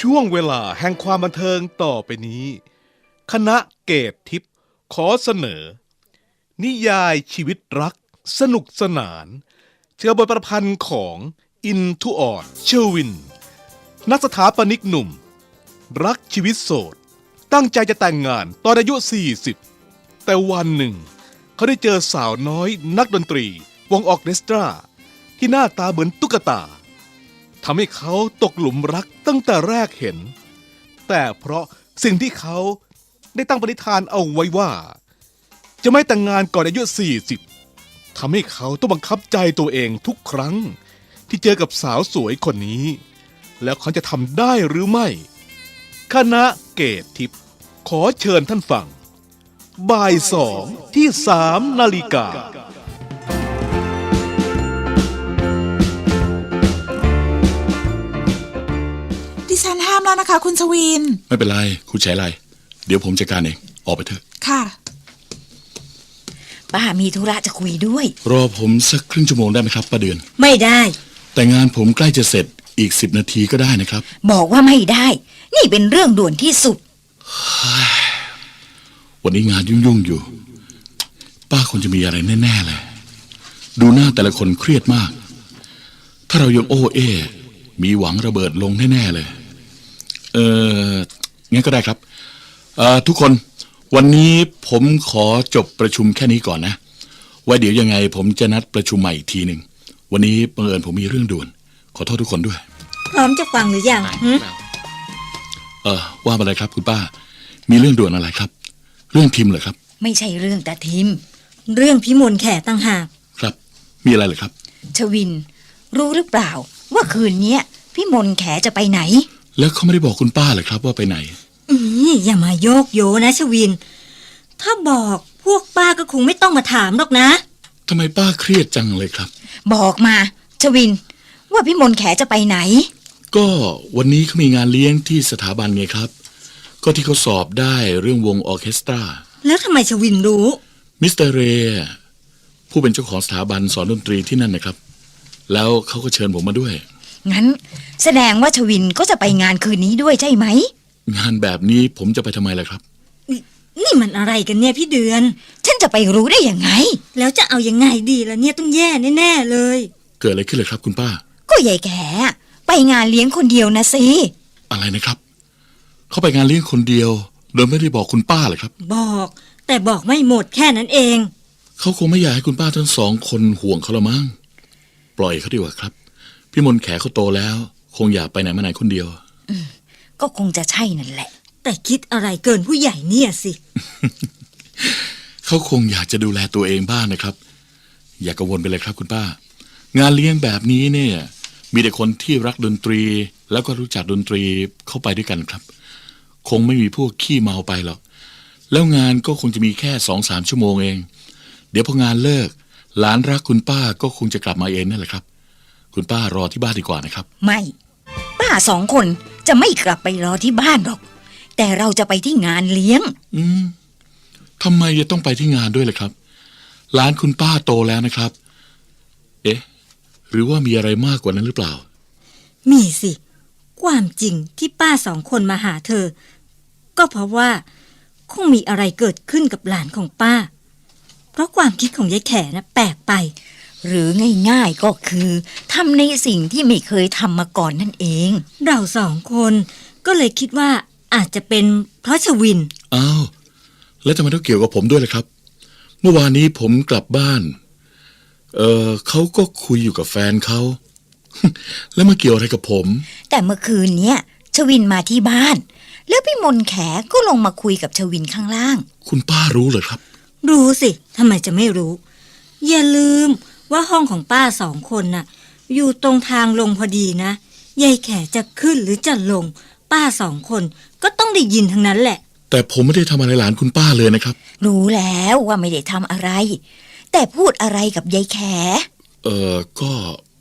ช่วงเวลาแห่งความบันเทิงต่อไปนี้ คณะเกตทิพย์ขอเสนอ นิยายชีวิตรัก สนุกสนานเชื่อบทประพันธ์ของอินทุออดเชอวิน นักสถาปนิกหนุ่ม รักชีวิตโสด ตั้งใจจะแต่งงานตอนอายุ 40 แต่วันหนึ่ง เขาได้เจอสาวน้อยนักดนตรี วงออเคสตรา ที่หน้าตาเหมือนตุ๊กตา ทำให้เขาตกหลุมรักตั้งแต่แรกเห็น แต่เพราะสิ่งที่เขาได้ตั้งปณิธานเอาไว้ว่า จะไม่แต่งงานก่อนอายุ 40ทำให้เขาต้องบังคับใจตัวเองทุกครั้ง ที่เจอกับสาวสวยคนนี้ แล้วเขาจะทำได้หรือไม่ คณะเกตทิพย์ขอเชิญท่านฟัง บ่ายสองที่สามนาฬิกา แล้วนะคะ คุณชวิน ไม่เป็นไร คุณใช้ไร เดี๋ยวผมจัดการเอง ออกไปเถอะ ค่ะ ป้ามีธุระจะคุยด้วย รอผมสักครึ่งชั่วโมงได้ไหมครับป้าเดือน ไม่ได้ แต่งานผมใกล้จะเสร็จอีกสิบนาทีก็ได้นะครับ บอกว่าไม่ได้ นี่เป็นเรื่องด่วนที่สุด วันนี้งานยุ่งๆอยู่ ป้าคงจะมีอะไรแน่ๆเลย ดูหน้าแต่ละคนเครียดมาก ถ้าเรายังโอ้เอ มีหวังระเบิดลงแน่ ๆ เลย เอองั้นก็ได้ครับเอ่อทุกคนวันนี้ผมขอจบประชุมแค่นี้ก่อนนะไว้เดี๋ยวยังไงผมจะนัดประชุมใหม่อีกทีหนึ่ง วันนี้บังเอิญผมมีเรื่องด่วน ขอโทษทุกคนด้วย พร้อมจะฟังหรือยังหึเออว่ามาเลยครับคุณป้า มีเรื่องด่วนอะไรครับ เรื่องทิมเหรอครับ ไม่ใช่เรื่องตาทิม เรื่องพิมลแขตั้งหาก ครับ มีอะไรเหรอครับ ชวิน รู้หรือเปล่าว่าคืนเนี้ยพี่มนต์แขจะไปไหน แล้วเขาไม่ได้บอกคุณป้าเหรอครับว่าไปไหน อืออย่ามาโยกโยนะชวิน ถ้าบอกพวกป้าก็คงไม่ต้องมาถามหรอกนะทำไมป้าเครียดจังเลยครับ บอกมา ชวิน ว่าพี่มนต์แขจะไปไหน ก็วันนี้เขามีงานเลี้ยงที่สถาบันไงครับ ก็ที่เขาสอบได้เรื่องวงออร์เคสตรา แล้วทำไมชวินรู้ มิสเตอร์เรย์ผู้เป็นเจ้าของสถาบันสอนดนตรีที่นั่นนะครับ แล้วเขาก็เชิญผมมาด้วย งั้นแสดงว่าชวินก็จะไปงานคืนนี้ด้วยใช่ไหม งานแบบนี้ผมจะไปทำไมล่ะครับ นี่มันอะไรกันเนี่ยพี่เดือน ฉันจะไปรู้ได้ยังไง แล้วจะเอายังไงดีล่ะเนี่ยต้องแย่แน่ๆเลย เกิดอะไรขึ้นเลยครับ คุณป้า ก็ยายแขไปงานเลี้ยงคนเดียวนะสิอะไรนะครับ เขาไปงานเลี้ยงคนเดียว โดยไม่ได้บอกคุณป้าเลยครับ บอก แต่บอกไม่หมดแค่นั้นเอง เขาคงไม่อยากให้คุณป้าทั้งสองคนห่วงเขาละมั้ง ปล่อยเขาดีกว่าครับ พี่มนต์แขเขาโตแล้ว คงอยากไปไหนมาไหนคนเดียว ก็คงจะใช่นั่นแหละ แต่คิดอะไรเกินผู้ใหญ่เนี่ยสิ เขาคงอยากจะดูแลตัวเองบ้างนะครับ อย่ากังวลไปเลยครับคุณป้า งานเลี้ยงแบบนี้เนี่ย มีแต่คนที่รักดนตรี แล้วก็รู้จักดนตรีเข้าไปด้วยกันครับ คงไม่มีพวกขี้เมาไปหรอกแล้วงานก็คงจะมีแค่สองสามชั่วโมงเอง เดี๋ยวพองานเลิก หลานรักคุณป้าก็คงจะกลับมาเองนั่นแหละครับ คุณป้ารอที่บ้านดีกว่านะครับ ไม่ ป้าสองคนจะไม่กลับไปรอที่บ้านหรอก แต่เราจะไปที่งานเลี้ยง อืมทำไมจะต้องไปที่งานด้วยล่ะครับหลานคุณป้าโตแล้วนะครับ เอ๊ะ หรือว่ามีอะไรมากกว่านั้นหรือเปล่า มีสิ ความจริงที่ป้าสองคนมาหาเธอ ก็เพราะว่า คงมีอะไรเกิดขึ้นกับหลานของป้า เพราะความคิดของยายแขนะแปลกไป หรือง่ายๆก็คือทำในสิ่งที่ไม่เคยทำมาก่อนนั่นเอง เราสองคนก็เลยคิดว่าอาจจะเป็นเพราะชวิน อ้าว แล้วทำไมต้องเกี่ยวกับผมด้วยล่ะครับ เมื่อวานนี้ผมกลับบ้าน เออเขาก็คุยอยู่กับแฟนเขา แล้วมาเกี่ยวอะไรกับผม แต่เมื่อคืนเนี้ยชวินมาที่บ้าน แล้วพี่มนต์แขก็ลงมาคุยกับชวินข้างล่าง คุณป้ารู้เหรอครับ รู้สิทำไมจะไม่รู้ อย่าลืม ว่าห้องของป้าสองคนน่ะ อยู่ตรงทางลงพอดีนะยายแขจะขึ้นหรือจะลง ป้าสองคนก็ต้องได้ยินทั้งนั้นแหละ แต่ผมไม่ได้ทำอะไรหลานคุณป้าเลยนะครับ รู้แล้วว่าไม่ได้ทำอะไร แต่พูดอะไรกับยายแข เออก็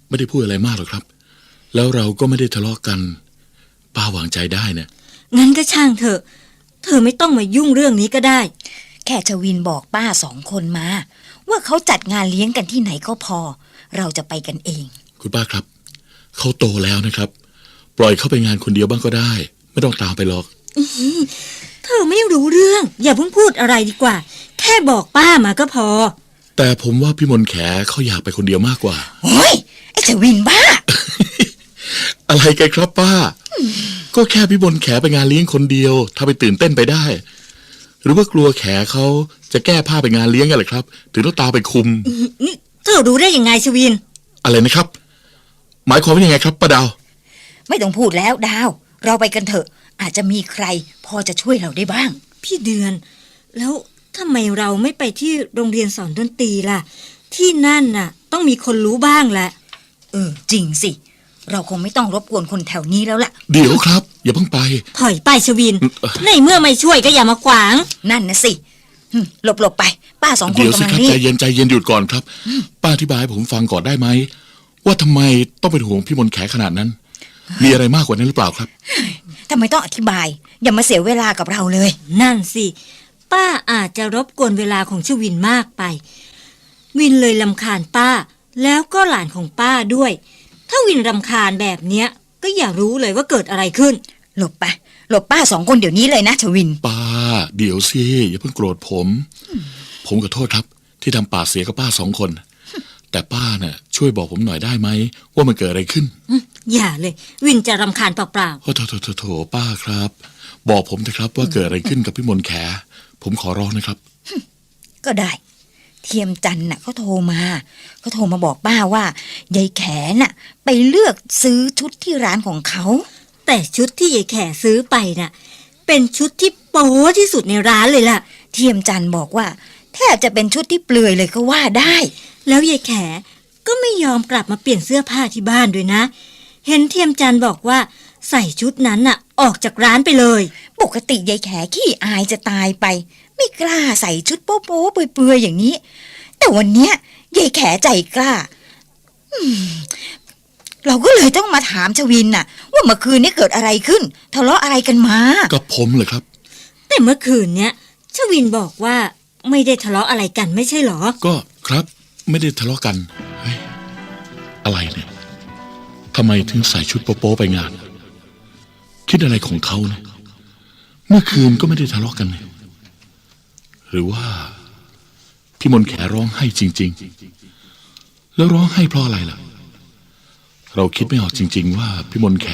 ไม่ได้พูดอะไรมากหรอกครับ แล้วเราก็ไม่ได้ทะเลาะกัน ป้าวางใจได้นะงั้นก็ช่างเถอะ เธอไม่ต้องมายุ่งเรื่องนี้ก็ได้ แค่ชวินบอกป้าสองคนมา ว่าเขาจัดงานเลี้ยงกันที่ไหนก็พอ เราจะไปกันเอง คุณป้าครับ เขาโตแล้วนะครับ ปล่อยเขาไปงานคนเดียวบ้างก็ได้ ไม่ต้องตามไปหรอกเธอไม่รู้เรื่อง อย่าเพิ่งพูดอะไรดีกว่า แค่บอกป้ามาก็พอ แต่ผมว่าพี่มนต์แขเขาอยากไปคนเดียวมากกว่าโอ้ยไอ้ชวินบ้า อะไรกันครับป้า ก็แค่พี่มนต์แขไปงานเลี้ยงคนเดียว ถ้าไปตื่นเต้นไปได้ หรือว่ากลัวแขเขา จะแก้ผ้าไปงานเลี้ยงกันเหรอครับ ถึงต้องตามไปคุม นี่เธอรู้ได้ยังไงชวิน อะไรนะครับ หมายความว่ายังไงครับป้าดาว ไม่ต้องพูดแล้วดาว เราไปกันเถอะ อาจจะมีใครพอจะช่วยเราได้บ้าง พี่เดือน แล้วทำไมเราไม่ไปที่โรงเรียนสอนดนตรีล่ะ ที่นั่นน่ะ ต้องมีคนรู้บ้างแหละเออจริงสิ เราคงไม่ต้องรบกวนคนแถวนี้แล้วล่ะ เดี๋ยวครับ อย่าเพิ่งไป ถอยไปชวินเอ่อในเมื่อไม่ช่วยก็อย่ามาขวาง นั่นนะสิ หึหลบหลบไป ป้าสองคนเดี๋ยวสิกำลังครับรีใจบเย็นใจเย็นหยุดก่อนครับ ป้าอธิบายให้ผมฟังก่อนได้ไหม ว่าทำไมต้องเป็นห่วงพี่มนต์แขขนาดนั้น มีอะไรมากกว่านั้นหรือเปล่าครับ ทำไมต้องอธิบาย อย่ามาเสียเวลากับเราเลย นั่นสิ ป้าอาจจะรบกวนเวลาของชวินมากไป วินเลยลำคาญป้า แล้วก็หลานของป้าด้วย ถ้าวินรำคาญแบบเนี้ย ก็อย่ารู้เลยว่าเกิดอะไรขึ้น หลบไป หลบป้าสองคนเดี๋ยวนี้เลยนะชวิน ป้า เดี๋ยวสิอย่าเพิ่งโกรธผม ผมขอโทษครับ ที่ทำปากเสียกับป้าสองคน แต่ป้าน่ะ ช่วยบอกผมหน่อยได้ไหม ว่ามันเกิดอะไรขึ้นอย่าเลย วินจะรำคาญเปล่าโอ้โถโถโถโถป้าครับ บอกผมนะครับว่าเกิดอะไรขึ้นกับพี่มนต์แข ผมขอร้องนะครับก็ได้ เทียมจันทร์น่ะเขาโทรมาเขาโทรมาบอกป้าว่ายายแขน่ะ ไปเลือกซื้อชุดที่ร้านของเขาๆ แต่ชุดที่ยายแขซื้อไปน่ะ เป็นชุดที่โป๊ที่สุดในร้านเลยล่ะ เทียมจันบอกว่า แทบจะเป็นชุดที่เปลือยเลยก็ว่าได้ แล้วยายแขก็ไม่ยอมกลับมาเปลี่ยนเสื้อผ้าที่บ้านด้วยนะ เห็นเทียมจันบอกว่าใส่ชุดนั้นน่ะ ออกจากร้านไปเลย ปกติยายแขขี้อายจะตายไป ไม่กล้าใส่ชุดโป๊ะๆเปลือยๆอย่างนี้ แต่วันเนี้ยยายแขใจกล้า เราก็เลยต้องมาถามชวินน่ะ ว่าเมื่อคืนนี้เกิดอะไรขึ้นทะเลาะอะไรกันมา กับผมเหรอครับ แต่เมื่อคืนเนี้ยชวินบอกว่าไม่ได้ทะเลาะอะไรกันไม่ใช่หรอ ก็ครับไม่ได้ทะเลาะกันเฮ้ยอะไรเนี่ยทำไมถึงใส่ชุดโป๊ะๆไปงาน คิดอะไรของเขาเนี่ยเมื่อคืนก็ไม่ได้ทะเลาะกันเนี่ยหรือว่า พี่มนต์แขร้องไห้จริง ๆ แล้วร้องไห้เพราะอะไรล่ะ เราคิดไม่ออกจริง ๆ ว่าพี่มนแข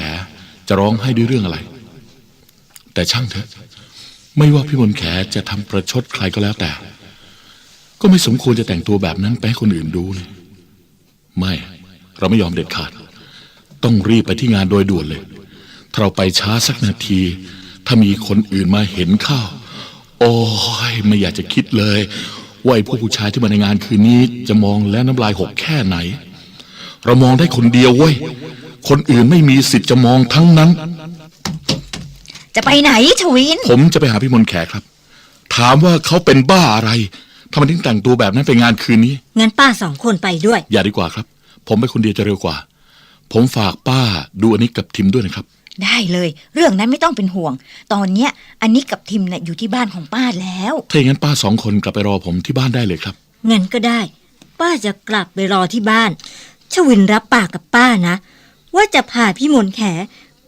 จะร้องไห้ด้วยเรื่องอะไร แต่ช่างเถอะ ไม่ว่าพี่มนแขจะทำประชดใครก็แล้วแต่ ก็ไม่สมควรจะแต่งตัวแบบนั้นไปให้คนอื่นดูเลย ไม่ เราไม่ยอมเด็ดขาด ต้องรีบไปที่งานโดยด่วนเลยถ้าเราไปช้าสักนาที ถ้ามีคนอื่นมาเห็นเข้า โอ้ยไม่อยากจะคิดเลยว่าไอ้พวกผู้ชายที่มาในงานคืนนี้ จะมองและน้ำลายหกแค่ไหน เรามองได้คนเดียวเว้ย คนอื่นไม่มีสิทธิ์จะมองทั้งนั้น จะไปไหนชวิน ผมจะไปหาพี่มนต์แขครับ ถามว่าเขาเป็นบ้าอะไรทำไมถึงแต่งตัวแบบนั้นไปงานคืนนี้งั้นป้าสองคนไปด้วย อย่าดีกว่าครับ ผมไปคนเดียวจะเร็วกว่า ผมฝากป้าดูอันนี้กับทิมด้วยนะครับ ได้เลย เรื่องนั้นไม่ต้องเป็นห่วง ตอนเนี้ยอันนี้กับทิมน่ะอยู่ที่บ้านของป้าแล้ว ถ้าอย่างนั้นป้าสองคนกลับไปรอผมที่บ้านได้เลยครับงั้นก็ได้ ป้าจะกลับไปรอที่บ้าน ชวินรับปากกับป้านะ ว่าจะพาพี่มนต์แข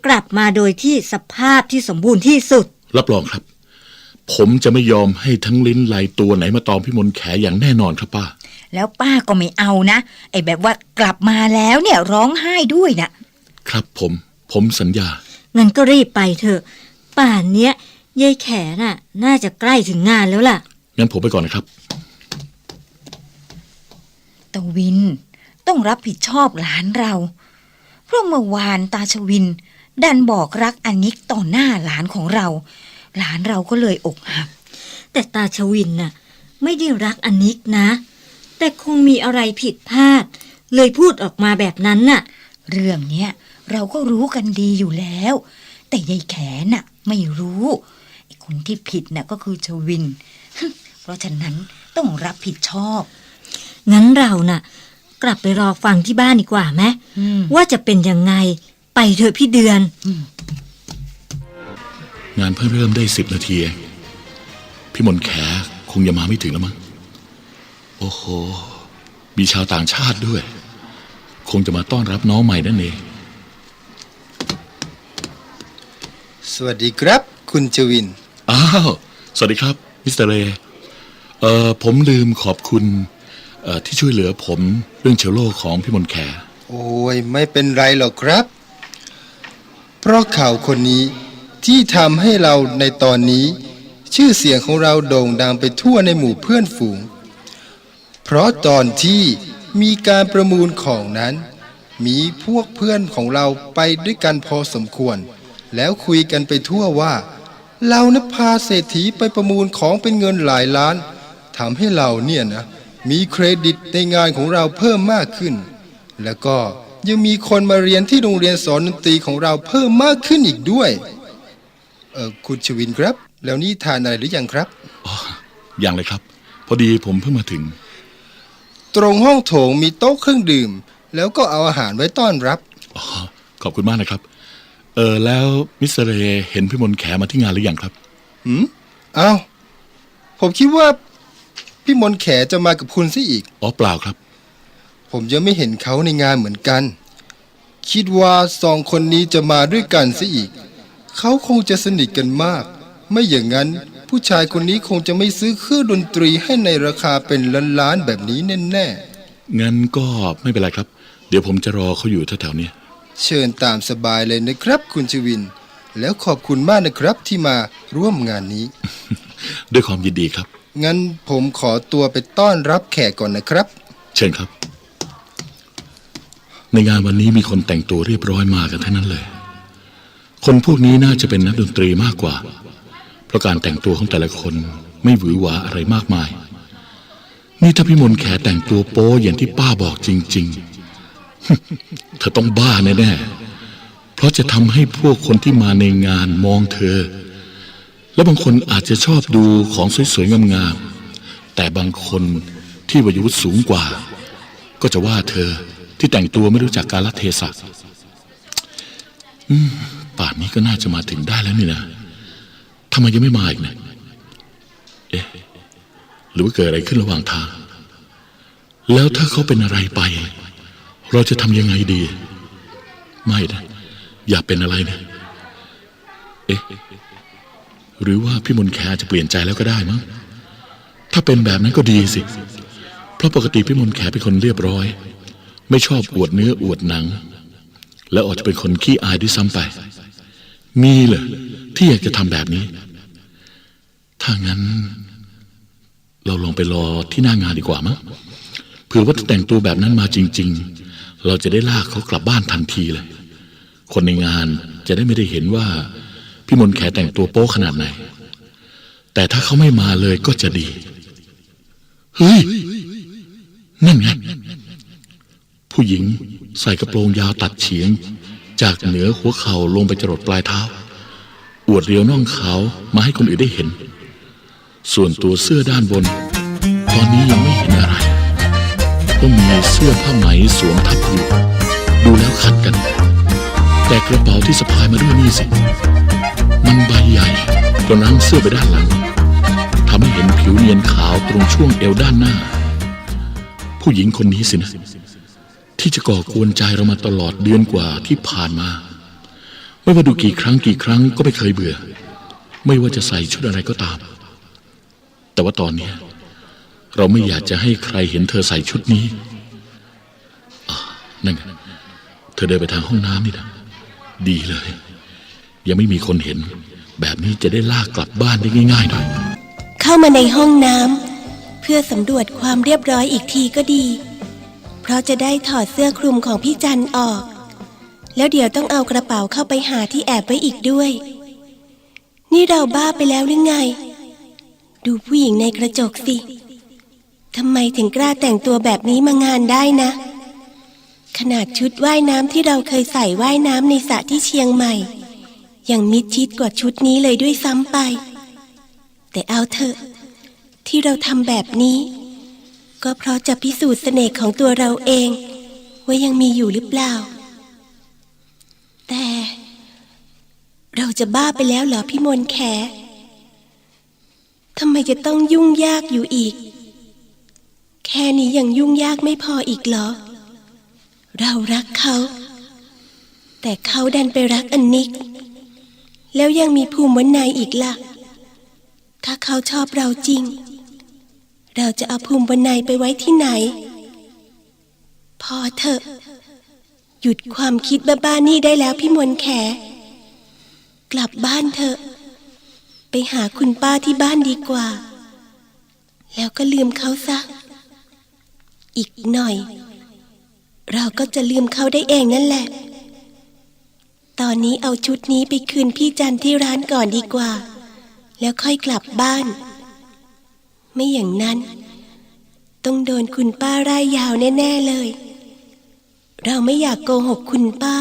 กลับมาโดยที่สภาพที่สมบูรณ์ที่สุด รับรองครับ ผมจะไม่ยอมให้ทั้งลิ้นลายตัวไหนมาตอมพี่มนต์แขอย่างแน่นอนครับป้า แล้วป้าก็ไม่เอานะไอ้แบบว่ากลับมาแล้วเนี่ยร้องไห้ด้วยน่ะครับผมผมสัญญา งั้นก็รีบไปเถอะ ป่านเนี้ยยายแขน่ะ น่าจะใกล้ถึงงานแล้วล่ะ งั้นผมไปก่อนนะครับตวิน ต้องรับผิดชอบหลานเรา เพราะเมื่อวานตาชวิน ดันบอกรักอันนิกต่อหน้าหลานของเรา หลานเราก็เลยอกหัก แต่ตาชวินน่ะ ไม่ได้รักอนิกนะ แต่คงมีอะไรผิดพลาด เลยพูดออกมาแบบนั้นน่ะ เรื่องเนี้ยเราก็รู้กันดีอยู่แล้ว แต่ยายแขน่ะ ไม่รู้ไอ้คนที่ผิดน่ะก็คือชวิน เพราะฉะนั้นต้องรับผิดชอบ งั้นเราน่ะ กลับไปรอฟังที่บ้านดีกว่าไหมอืมว่าจะเป็นยังไงไปเถอะพี่เดือน งานเพิ่งเริ่มได้สิบนาทีเองพี่มนต์แขคงยังมาไม่ถึงแล้วมั้งโอ้โห มีชาวต่างชาติด้วย คงจะมาต้อนรับน้องใหม่นั่นเองสวัสดีครับ คุณจวิน อ้าว สวัสดีครับ มิสเตอร์เลเอ่อผมลืมขอบคุณเอ่อ ที่ช่วยเหลือผมเรื่องเชื้อโรคของพี่มนต์แข โอ้ยไม่เป็นไรหรอกครับ เพราะข่าวคนนี้ที่ทำให้เราในตอนนี้ ชื่อเสียงของเราโด่งดังไปทั่วในหมู่เพื่อนฝูง เพราะตอนที่มีการประมูลของนั้น มีพวกเพื่อนของเราไปด้วยกันพอสมควร แล้วคุยกันไปทั่วว่า เรานะพาเศรษฐีไปประมูลของเป็นเงินหลายล้านทำให้เราเนี่ยนะ มีเครดิตในงานของเราเพิ่มมากขึ้น แล้วก็ยังมีคนมาเรียนที่โรงเรียนสอนดนตรีของเราเพิ่มมากขึ้นอีกด้วยเออคุณชวินครับ แล้วนี่ทานอะไรหรือยังครับอย่างเลยครับ พอดีผมเพิ่งมาถึง ตรงห้องโถงมีโต๊ะเครื่องดื่ม แล้วก็เอาอาหารไว้ต้อนรับอ๋อขอบคุณมากนะครับ เออแล้วมิสเตอร์เลเห็นพี่มนต์แขมาที่งานหรือยังครับ หืมอ้าวผมคิดว่า พี่มนต์แขจะมากับคุณซะอีก อ๋อเปล่าครับ ผมยังไม่เห็นเขาในงานเหมือนกัน คิดว่าสองคนนี้จะมาด้วยกันซะอีก เขาคงจะสนิทกันมาก ไม่อย่างนั้นผู้ชายคนนี้คงจะไม่ซื้อเครื่องดนตรีให้ในราคาเป็นล้านๆแบบนี้แน่งั้นก็ไม่เป็นไรครับ เดี๋ยวผมจะรอเขาอยู่แถวๆเนี้ยๆ เชิญตามสบายเลยนะครับคุณชวิน แล้วขอบคุณมากนะครับที่มาร่วมงานนี้ ด้วยความยินดีครับ งั้นผมขอตัวไปต้อนรับแขกก่อนนะครับ เชิญครับ ในงานวันนี้มีคนแต่งตัวเรียบร้อยมากันทั้งนั้นเลย คนพวกนี้น่าจะเป็นนักดนตรีมากกว่า เพราะการแต่งตัวของแต่ละคนไม่หวือหวาอะไรมากมาย นี่ถ้าพี่มนแขแต่งตัวโป๊อย่างที่ป้าบอกจริง ๆ เธอต้องบ้าแน่ๆเพราะจะทำให้พวกคนที่มาในงานมองเธอ และบางคนอาจจะชอบดูของสวยๆงามๆ แต่บางคนที่วัยวุฒิสูงกว่า ก็จะว่าเธอที่แต่งตัวไม่รู้จักกาลเทศะป่านนี้ก็น่าจะมาถึงได้แล้วนี่นะทำไมยังไม่มาอีกเนะเอ๊ะหรือว่าเกิดอะไรขึ้นระหว่างทาง แล้วถ้าเขาเป็นอะไรไป เราจะทำยังไงดี ไม่นะอย่าเป็นอะไรนะ เอ๊ะ หรือว่าพี่มนแคจะเปลี่ยนใจแล้วก็ได้มั้งถ้าเป็นแบบนั้นก็ดีสิ เพราะปกติพี่มนแขเป็นคนเรียบร้อย ไม่ชอบอวดเนื้ออวดหนัง แล้วอาจจะเป็นคนขี้อายด้วยซ้ำไป มีเหรอที่อยากจะทำแบบนี้ ถ้างั้น เราลองไปรอที่หน้างานดีกว่ามั้งเผื่อว่าถ้าแต่งตัวแบบนั้นมาจริง ๆ เราจะได้ลากเขากลับบ้านทันทีเลย คนในงานจะได้ไม่ได้เห็นว่า พี่มนแขแต่งตัวโป๊ขนาดไหน แต่ถ้าเขาไม่มาเลยก็จะดี เฮ้ย นั่นไง ผู้หญิงใส่กระโปรงยาวตัดเฉียง จากเหนือหัวเข่าลงไปจรดปลายเท้า อวดเรียวน่องขาวมาให้คนอื่นได้เห็น ส่วนตัวเสื้อด้านบน ตอนนี้ยังไม่เห็นอะไร ก็มีเสื้อผ้าไหมสวมทับอยู่ ดูแล้วขัดกัน แต่กระเป๋าที่สะพายมาด้วยนี่สิ มันใบใหญ่จนรั้งเสื้อไปด้านหลังทำให้เห็นผิวเนียนขาวตรงช่วงเอวด้านหน้า ผู้หญิงคนนี้สินะ ที่จะก่อกวนใจเรามาตลอดเดือนกว่าที่ผ่านมา ไม่ว่าดูกี่ครั้งกี่ครั้งก็ไม่เคยเบื่อ ไม่ว่าจะใส่ชุดอะไรก็ตาม แต่ว่าตอนนี้เราไม่อยากจะให้ใครเห็นเธอใส่ชุดนี้อ่นั่นไงเธอเดินไปทางห้องน้ำนี่นะดีเลย ยังไม่มีคนเห็น แบบนี้จะได้ลากกลับบ้านได้ง่ายๆหน่อย เข้ามาในห้องน้ำเพื่อสำรวจความเรียบร้อยอีกทีก็ดี เพราะจะได้ถอดเสื้อคลุมของพี่จันออก แล้วเดี๋ยวต้องเอากระเป๋าเข้าไปหาที่แอบไว้อีกด้วย นี่เราบ้าไปแล้วหรือไง ดูผู้หญิงในกระจกสิทำไมถึงกล้าแต่งตัวแบบนี้มางานได้นะ ขนาดชุดว่ายน้ำที่เราเคยใส่ว่ายน้ำในสระที่เชียงใหม่ ยังมิดชิดกว่าชุดนี้เลยด้วยซ้ำไป แต่เอาเถอะ ที่เราทำแบบนี้ ก็เพราะจะพิสูจน์เสน่ห์ของตัวเราเอง ว่ายังมีอยู่หรือเปล่า แต่ เราจะบ้าไปแล้วเหรอพี่มนแขทำไมจะต้องยุ่งยากอยู่อีก แค่นี้ยังยุ่งยากไม่พออีกเหรอ เรารักเขา แต่เขาดันไปรักอันนิก แล้วยังมีภูมิวันนายอีกล่ะ ถ้าเขาชอบเราจริง เราจะเอาภูมิวันนายไปไว้ที่ไหน พอเถอะ หยุดความคิดบ้าๆนี่ได้แล้วพี่มวลแข กลับบ้านเถอะ ไปหาคุณป้าที่บ้านดีกว่า แล้วก็ลืมเขาซะ อีกหน่อย เราก็จะลืมเขาได้เองนั่นแหละ ตอนนี้เอาชุดนี้ไปคืนพี่จันที่ร้านก่อนดีกว่า แล้วค่อยกลับบ้าน ไม่อย่างนั้น ต้องโดนคุณป้าร่ายยาวแน่ ๆเลย เราไม่อยากโกหกคุณป้า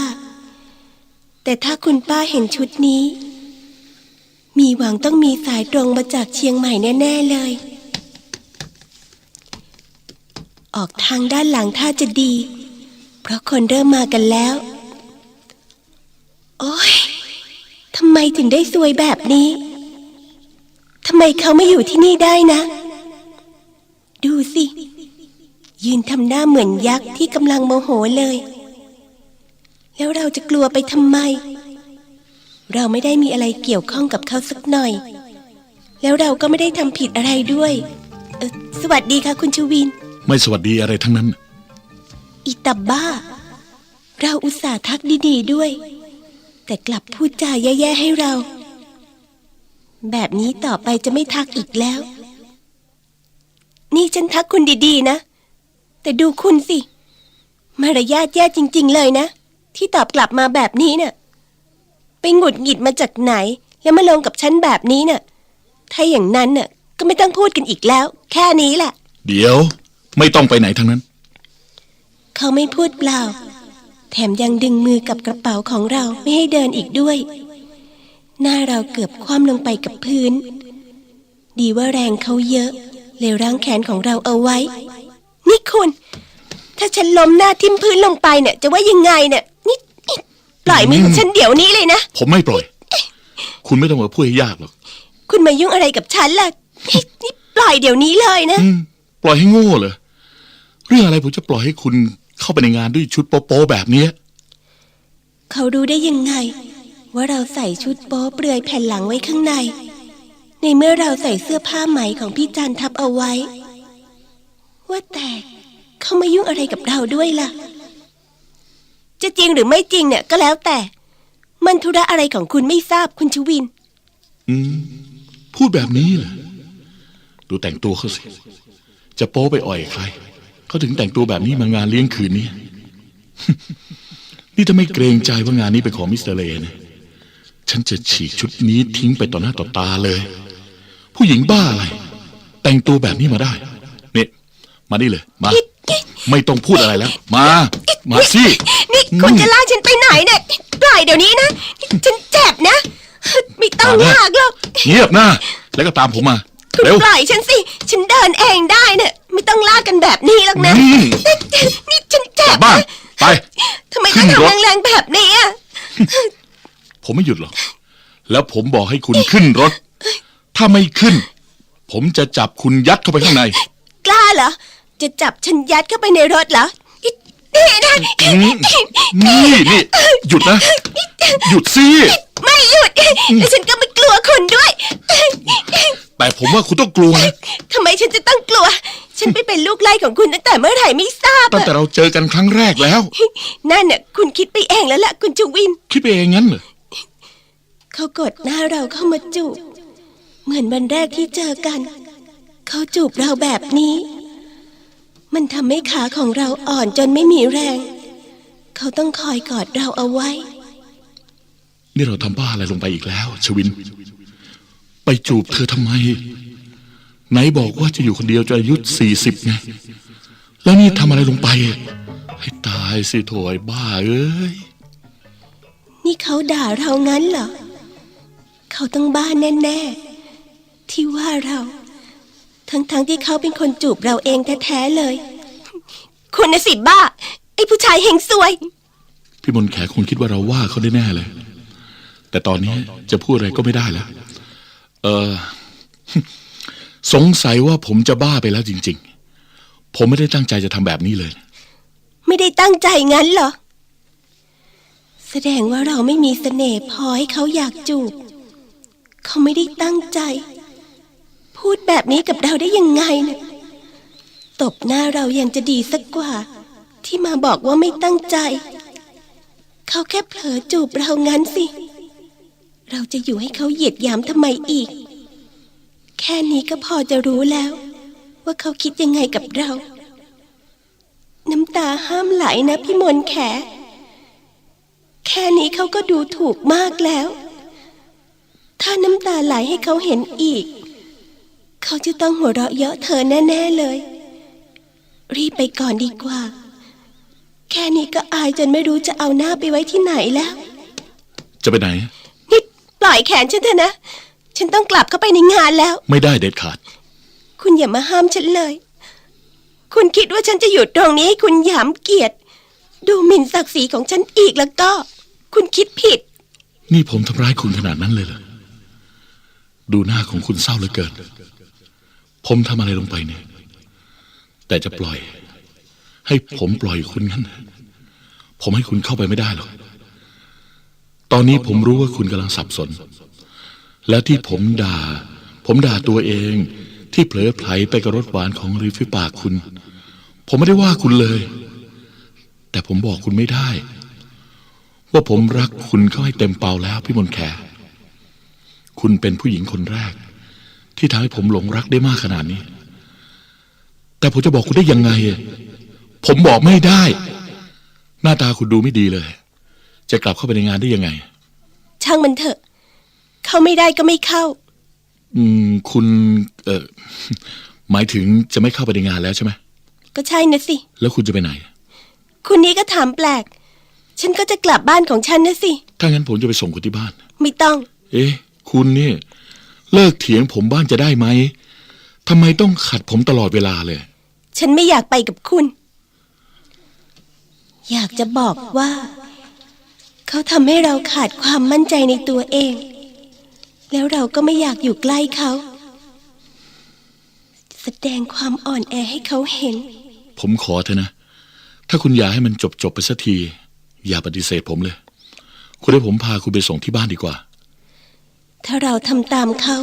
แต่ถ้าคุณป้าเห็นชุดนี้ มีหวังต้องมีสายตรงมาจากเชียงใหม่แน่ ๆเลย ออกทางด้านหลังถ้าจะดี เพราะคนเริ่มมากันแล้ว โอ๊ยทำไมถึงได้ซวยแบบนี้ทำไมเขาไม่อยู่ที่นี่ได้นะ ดูสิ ยืนทำหน้าเหมือนยักษ์ที่กำลังโมโหเลย แล้วเราจะกลัวไปทำไม เราไม่ได้มีอะไรเกี่ยวข้องกับเขาสักหน่อย แล้วเราก็ไม่ได้ทำผิดอะไรด้วยเออสวัสดีค่ะคุณชวิน ไม่สวัสดีอะไรทั้งนั้นอีตับบ้า เราอุตส่าห์ทักดีๆด้วย แต่กลับพูดจาแย่ๆให้เรา แบบนี้ต่อไปจะไม่ทักอีกแล้ว นี่ฉันทักคุณดีๆนะ แต่ดูคุณสิ มารยาทแย่จริง ๆ เลยนะ ที่ตอบกลับมาแบบนี้เนะ่ะไปหงุดหงิดมาจากไหน แล้วมาลงกับฉันแบบนี้เน่ะ ถ้าอย่างนั้นน่ะ ก็ไม่ต้องพูดกันอีกแล้ว แค่นี้แหละ เดี๋ยว ไม่ต้องไปไหนทั้งนั้น เขาไม่พูดเปล่า แถมยังดึงมือกับกระเป๋าของเราไม่ให้เดินอีกด้วย หน้าเราเกือบคว่ำลงไปกับพื้น ดีว่าแรงเขาเยอะ เลยรั้งแขนของเราเอาไว้ นี่คุณ ถ้าฉันล้มหน้าทิ่มพื้นลงไปเนี่ย จะว่ายังไงเนี่ยนี่นี่ปล่อยมือของฉันเดี๋ยวนี้เลยนะ ผมไม่ปล่อย คุณไม่ต้องมาพูดให้ยากหรอก คุณมายุ่งอะไรกับฉันล่ะนี่นี่ปล่อยเดี๋ยวนี้เลยนะอืมปล่อยให้โง่เหรอ เรื่องอะไรผมจะปล่อยให้คุณ เข้าไปในงานด้วยชุดโป๊ะๆแบบเนี้ยเขารู้ได้ยังไง ว่าเราใส่ชุดโป๊เปลือยแผ่นหลังไว้ข้างใน ในเมื่อเราใส่เสื้อผ้าไหมของพี่จันทับเอาไว้ ว่าแต่เขามายุ่งอะไรกับเราด้วยล่ะ จะจริงหรือไม่จริงเนี่ยก็แล้วแต่ มันธุระอะไรของคุณไม่ทราบคุณชวิน อืม พูดแบบนี้เหรอดูแต่งตัวเขาสิ จะโป๊ไปอ่อยใคร เขาถึงแต่งตัวแบบนี้มางานเลี้ยงคืนนี้ นี่ถ้าไม่เกรงใจว่างานนี้เป็นของมิสเตอร์เลนะฉันจะฉีกชุดนี้ทิ้งไปต่อหน้าต่อตาเลย ผู้หญิงบ้าอะไร แต่งตัวแบบนี้มาได้ เนี่ย มานี่เลย มา ไม่ต้องพูดอะไรแล้ว มา มาสิ นี่คุณจะลากฉันไปไหนเนี่ยปล่อยเดี๋ยวนี้นะ ฉันเจ็บนะ ไม่ต้องมานะลากหรอก เงียบหน้าแล้วก็ตามผมมา คุณเร็วปล่อยฉันสิ ฉันเดินเองได้เนี่ย ไม่ต้องลากกันแบบนี้หรอกนะ อืม นี่ฉันกเจ็ลับบบ้านนะไป ทำไมขึ้ต้องนรถ ทำแรงๆแบบนี้อะผมไม่หยุดหรอก แล้วผมบอกให้คุณขึ้นรถ ถ้าไม่ขึ้น ผมจะจับคุณยัดเข้าไปข้างใน กล้าเหรอ จะจับฉันยัดเข้าไปในรถเหรอนี่นะอืมนี่นี่ หยุดนะ หยุดสิ ไม่หยุดแล้วฉันก็ไม่กลัวคุณด้วย แต่ผมว่าคุณต้องกลัวนะ ทำไมฉันจะต้องกลัว ฉันไปเป็นลูกไล่ของคุณตั้งแต่เมื่อไหร่ไม่ทราบตั้งอะแต่เราเจอกันครั้งแรกแล้ว นั่นน่ะคุณคิดไปเองแล้วล่ะคุณชวิน คิดไปเองงั้นเหรอเขากดหน้าเราเข้ามาจูบเหมือนวันแรกที่เจอกัน เขาจูบเราแบบนี้ มันทำให้ขาของเราอ่อนจนไม่มีแรง เขาต้องคอยกอดเราเอาไว้ นี่เราทำบ้าอะไรลงไปอีกแล้ว ชวิน ไปจูบเธอทำไม ไหนบอกว่าจะอยู่คนเดียวจนอายุสี่สิบไงแล้วนี่ทำอะไรลงไป ให้ตายสิโถยบ้าเอ้ยนี่เขาด่าเรางั้นเหรอ เขาต้องบ้าแน่ๆ ที่ว่าเรา ทั้งๆที่เขาเป็นคนจูบเราเองแท้ๆเลยคุณน่ะสิบ้า ไอ้ผู้ชายเฮงซวย พี่มนต์แขคงคิดว่าเราว่าเขาได้แน่เลย แต่ตอนนี้จะพูดอะไรก็ไม่ได้แล้ว เออ สงสัยว่าผมจะบ้าไปแล้วจริง ๆ ผมไม่ได้ตั้งใจจะทำแบบนี้เลย ไม่ได้ตั้งใจงั้นเหรอ แสดงว่าเราไม่มีเสน่ห์พอให้เขาอยากจูบ เขาไม่ได้ตั้งใจ พูดแบบนี้กับเราได้ยังไงนะตบหน้าเรายังจะดีสักกว่า ที่มาบอกว่าไม่ตั้งใจ เขาแค่เผลอจูบเรางั้นสิ เราจะอยู่ให้เขาเหยียดหยามทำไมอีก แค่นี้ก็พอจะรู้แล้ว ว่าเขาคิดยังไงกับเรา น้ำตาห้ามไหลนะพี่มนต์แข แค่นี้เขาก็ดูถูกมากแล้ว ถ้าน้ำตาไหลให้เขาเห็นอีก เขาจะต้องหัวเราะเยาะเธอแน่ ๆเลย รีบไปก่อนดีกว่า แค่นี้ก็อายจนไม่รู้จะเอาหน้าไปไว้ที่ไหนแล้ว จะไปไหน นี่ปล่อยแขนฉันเถอะนะ ฉันต้องกลับเข้าไปในงานแล้ว ไม่ได้เด็ดขาด คุณอย่ามาห้ามฉันเลย คุณคิดว่าฉันจะอยู่ตรงนี้ให้คุณหยามเกียรติ ดูหมิ่นศักดิ์ศรีของฉันอีกแล้วก็ คุณคิดผิด นี่ผมทำร้ายคุณขนาดนั้นเลยเหรอดูหน้าของคุณเศร้าเหลือเกิน ผมทำอะไรลงไปเนี่ย แต่จะปล่อย ให้ผมปล่อยคุณงั้น ผมให้คุณเข้าไปไม่ได้หรอก ตอนนี้ผมรู้ว่าคุณกำลังสับสน และที่ผมด่า ผมด่าตัวเองที่เผลอไผลไปกับรสหวานของริมฝีปากคุณ ผมไม่ได้ว่าคุณเลย แต่ผมบอกคุณไม่ได้ ว่าผมรักคุณเข้าให้เต็มเป่าแล้วพี่มนแข คุณเป็นผู้หญิงคนแรก ที่ทำให้ผมหลงรักได้มากขนาดนี้ แต่ผมจะบอกคุณได้ยังไง ผมบอกไม่ได้ หน้าตาคุณดูไม่ดีเลย จะกลับเข้าไปในงานได้ยังไง ช่างมันเถอะ เขาไม่ได้ก็ไม่เข้า อืม คุณ เออหมายถึงจะไม่เข้าไปในงานแล้วใช่ไหมก็ใช่นะสิ แล้วคุณจะไปไหน คุณนี้ก็ถามแปลก ฉันก็จะกลับบ้านของฉันนะสิ ถ้างั้นผมจะไปส่งคุณที่บ้าน ไม่ต้อง เอ๊ะ คุณนี่เลิกเถียงผมบ้างจะได้ไหมทำไมต้องขัดผมตลอดเวลาเลย ฉันไม่อยากไปกับคุณ อยากจะบอกว่า เขาทำให้เราขาดความมั่นใจในตัวเอง แล้วเราก็ไม่อยากอยู่ใกล้เขา แสดงความอ่อนแอให้เขาเห็น ผมขอเถอะนะ ถ้าคุณอยากให้มันจบจบๆไปสักที อย่าปฏิเสธผมเลย คุณให้ผมพาคุณไปส่งที่บ้านดีกว่า ถ้าเราทำตามเขา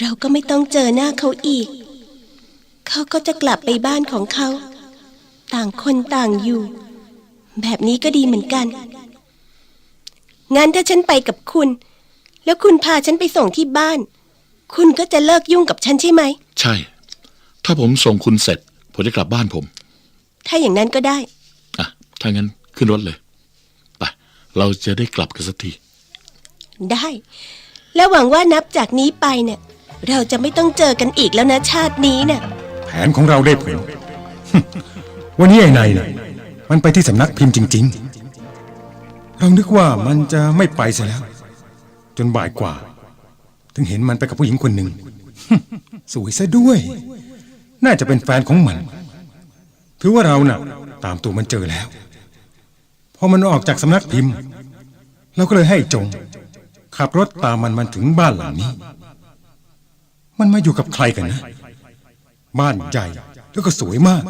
เราก็ไม่ต้องเจอหน้าเขาอีก เขาก็จะกลับไปบ้านของเขา ต่างคนต่างอยู่ แบบนี้ก็ดีเหมือนกัน งั้นถ้าฉันไปกับคุณ แล้วคุณพาฉันไปส่งที่บ้าน คุณก็จะเลิกยุ่งกับฉันใช่ไหม ใช่ ถ้าผมส่งคุณเสร็จ ผมจะกลับบ้านผม ถ้าอย่างนั้นก็ได้ อะ ถ้างั้นขึ้นรถเลย ไป เราจะได้กลับกันสักที ได้ แล้วหวังว่านับจากนี้ไปเนี่ย เราจะไม่ต้องเจอกันอีกแล้วนะชาตินี้น่ะแผนของเราได้ผล วันนี้ไอ้นายน่ะมันไปที่สำนักพิมพ์จริง ๆ เรานึกว่ามันจะไม่ไปเสียแล้ว จนบ่ายกว่า ถึงเห็นมันไปกับผู้หญิงคนหนึ่ง สวยซะด้วย น่าจะเป็นแฟนของมัน ถือว่าเราน่ะ ตามตัวมันเจอแล้ว พอมันออกจากสำนักพิมพ์เราก็เลยให้จง ขับรถตามมันมาถึงบ้านหลังนี้ มันมาอยู่กับใครกันนะ บ้านใหญ่แล้วก็สวยมาก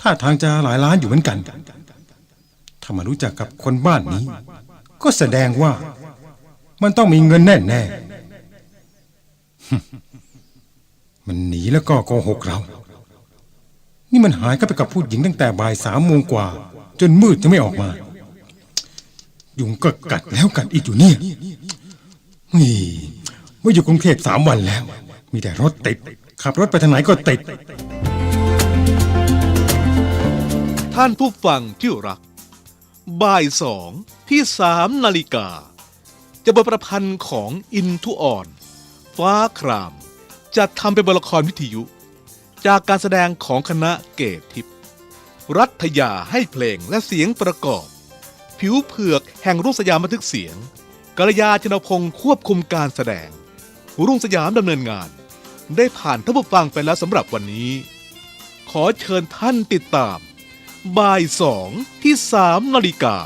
ท่าทางจะหลายล้านอยู่เหมือนกัน ถ้ามารู้จักกับคนบ้านนี้ ก็แสดงว่า มันต้องมีเงินแน่แน่ๆมันหนีแล้วก็โกหกเรา นี่มันหายเข้าไปกับผู้หญิงตั้งแต่บ่ายสามโมงกว่า จนมืดจะไม่ออกมา ยุงก็กัดแล้วกัดอีกอยู่เนี่ยนี่ว่าอยู่กรุงเทพสามวันแล้ว มีแต่รถติด ขับรถไปทางไหนก็ติด ท่านผู้ฟังที่รัก บ่ายสองที่สามนาฬิกา จะบทประพันธ์ของอินทุออน ฟ้าครามจะทำเป็นบทละครวิทยุ จากการแสดงของคณะเกตทิพย์รัฐยาให้เพลงและเสียงประกอบ ผิวเผือกแห่งรุ่งสยามบันทึกเสียงกัลยาชนพงศ์ควบคุมการแสดง รุ่งสยามดำเนินงาน ได้ผ่านท่านผู้ฟังไปแล้วสำหรับวันนี้ ขอเชิญท่านติดตาม บ่ายสองที่สามนาฬิกา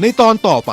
ในตอนต่อไป